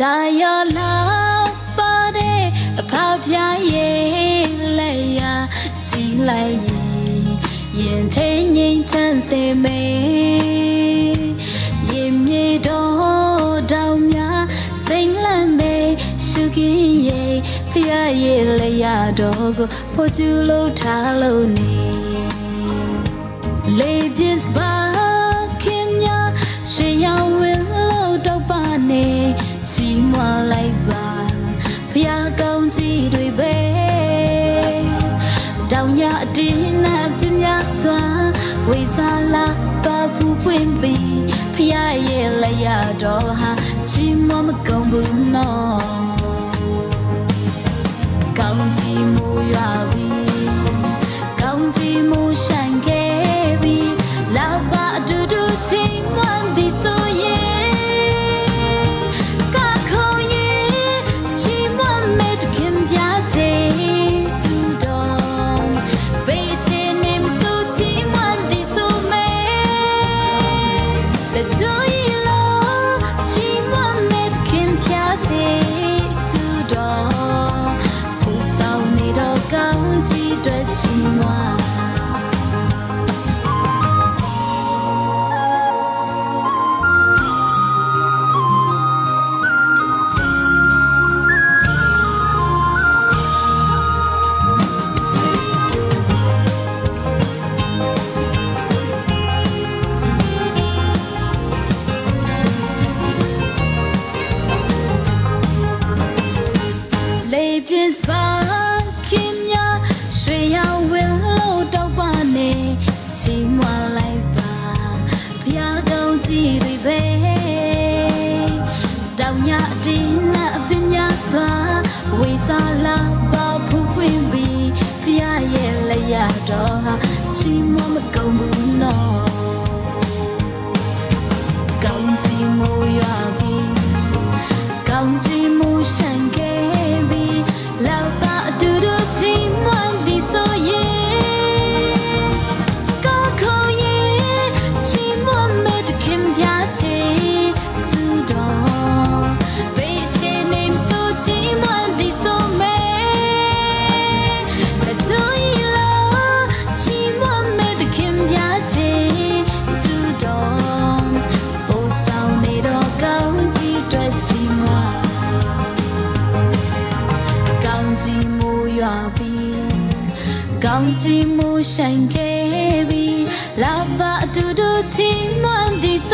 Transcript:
လာပါတဲ့အဖပြားရဲ့လက်ရကြည်လိုက်ရင်ရင်ထိန်ငိမ့်ချမ်းစေမေရင်မြေတော်တောင်များစိမ့်လန့်နေရှုကင်းရဲ့ဖျားရဲ့လက်ရတော်ကိုဖို့ကျူလို့ထားလို့နေ Ladies bar ဝေစားလာသွားဘူးပွင့်ပြီးဖျားရဲ့လက်ရတော့ဟာချီးမွမ်းမကုန်ဘူးနော်ကောင်းကြီးမူရွာ တွေ စွာဝေစားလာပါဖူးပွင့်ပြီးဖျားရဲ့လက်ရတော့ဟာချီးမွမ်းမကုန်ဘူး မူရွာပြီးကောင်းကြီးမူဆိုင်ခဲ့ပြီးလာပါအတူတူချီးမွမ်းသည်ဆိုရင်